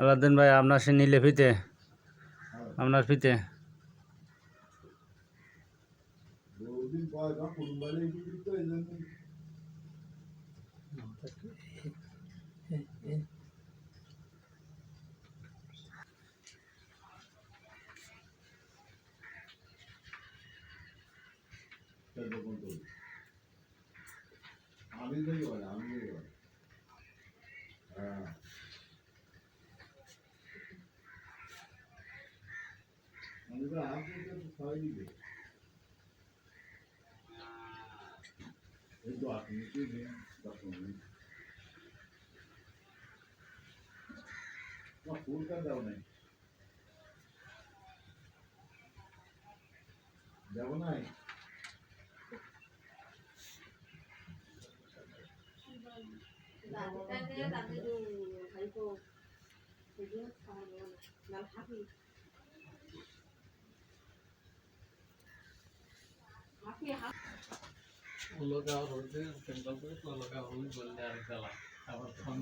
Aladdin ভাই আপনার সে নিলে ফিতে। আপনার ফিতে। বহুদিন পর যখন কুটুম্বারে এসেছি তো এই জন্য সেরকম করি। আমি দেখি বলে আমি দেখি বলে হ্যাঁ আমি তো আপনি তো সবাই nó phun cái đầu này đầu này làm cái cái làm cái đồ thấy cô thì biết sao rồi làm khác đi khác đi khác নাই লগা হলুদ সেন্ট্রাল করে লগা হলুদ বললে আর গেলাম আবার ফোন